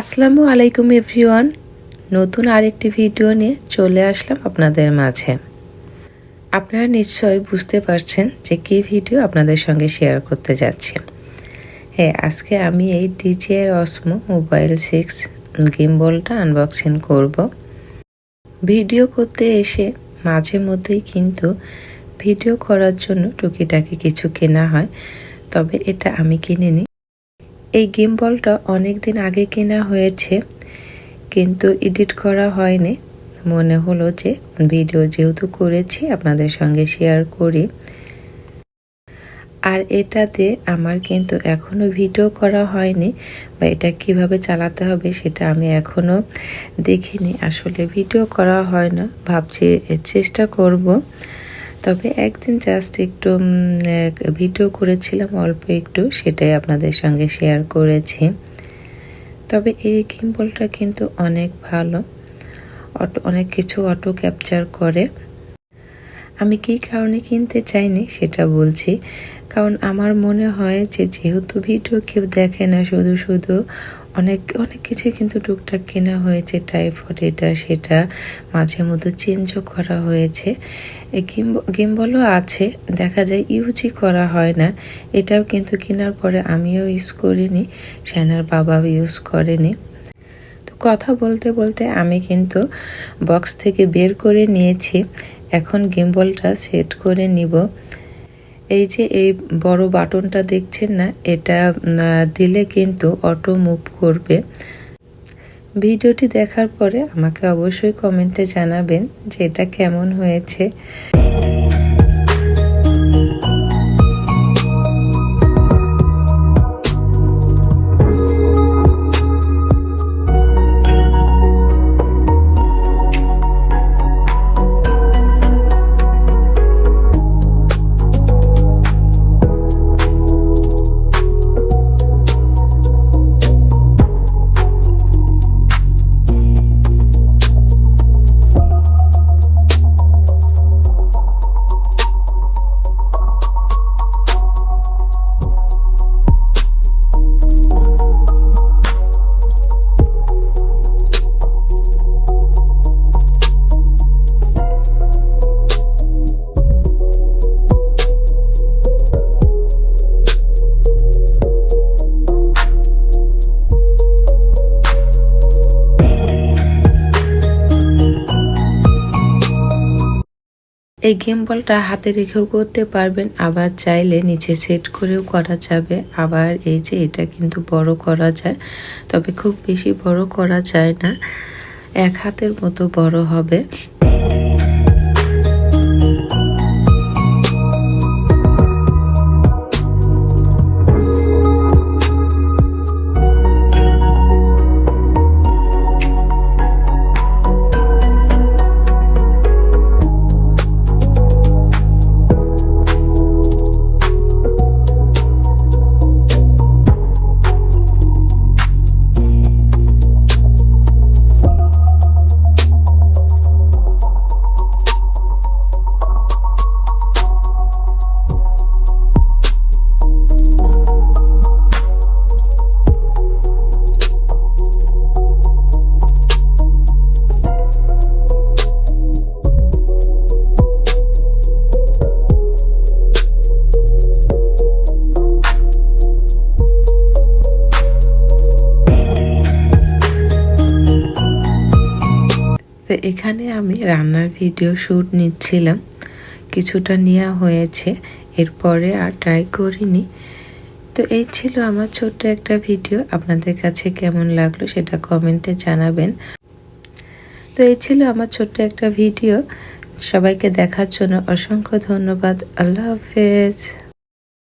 আসসালামু আলাইকুম এভরিওয়ান। নতুন আরেকটি ভিডিও নিয়ে চলে আসলাম আপনাদের মাঝে। আপনারা নিশ্চয়ই বুঝতে পারছেন যে কী ভিডিও আপনাদের সঙ্গে শেয়ার করতে যাচ্ছি। হ্যাঁ আজকে আমি এই ডিজিআর অসমো মোবাইল সিক্স গিম্বলটা আনবক্সিং করব। ভিডিও করতে এসে মাঝে মধ্যেই কিন্তু ভিডিও করার জন্য টুকিটাকি কিছু কেনা হয়, তবে এটা আমি কিনিনি। এই গেম বলটা অনেক দিন আগে কেনা হয়েছে, কিন্তু এডিট করা হয়নি। মনে হলো যে ভিডিও যেহেতু করেছি, আপনাদের সঙ্গে শেয়ার করি। আর এটাতে আমার কিন্তু এখনও ভিডিও করা হয়নি, বা এটা কীভাবে চালাতে হবে সেটা আমি এখনও দেখিনি। আসলে ভিডিও করা হয় না, ভাবছি চেষ্টা করব। তবে একদিন জাস্ট একটু ভিডিও করেছিলাম, অল্প একটু, সেটাই আপনাদের সঙ্গে শেয়ার করেছি। তবে এই কিম্বলটা কিন্তু অনেক ভালো। অটো, অনেক কিছু অটো ক্যাপচার করে। আমি কী কারণে কিনতে চাইনি সেটা বলছি। কারণ আমার মনে হয় যে, যেহেতু ভিডিও কেউ দেখে না, শুধু শুধু অনেক অনেক কিছুই কিন্তু টুকটাক কেনা হয়েছে টাইফয়েড এটা, সেটা, মাঝে মধ্যে চেঞ্জও করা হয়েছে। গেম বলও আছে, দেখা যায় ইউজই করা হয় না, এটাও কিন্তু কেনার পরে আমিও ইউজ করিনি, শ্যানার বাবাও ইউজ করেনি। তো কথা বলতে বলতে আমি কিন্তু বক্স থেকে বের করে নিয়েছি, এখন গিম্বলটা সেট করে নিব। এই যে এই বড় বাটনটা দেখছেন না, এটা দিলে কিন্তু অটো মুভ করবে। ভিডিওটি দেখার পরে আমাকে অবশ্যই কমেন্টে জানাবেন যে এটা কেমন হয়েছে। এই গেম বলটা হাতে রেখেও করতে পারবেন, আবার চাইলে নিচে সেট করেও করা যাবে। আবার এই যে এটা কিন্তু বড় করা যায়, তবে খুব বেশি বড় করা যায় না। এক হাতের মতো বড় হবে। এখানে আমি রান্নার ভিডিও শ্যুট নিচ্ছিলাম। কিছুটা নেওয়া হয়েছে, এরপরে আর ট্রাই করিনি। তো এই ছিল আমার ছোট্ট একটা ভিডিও আপনাদের কাছে কেমন লাগল সেটা কমেন্টে জানাবেন। তো এই ছিল আমার ছোট্ট একটা ভিডিও সবাইকে দেখার জন্য অসংখ্য ধন্যবাদ। আল্লাহ হাফেজ।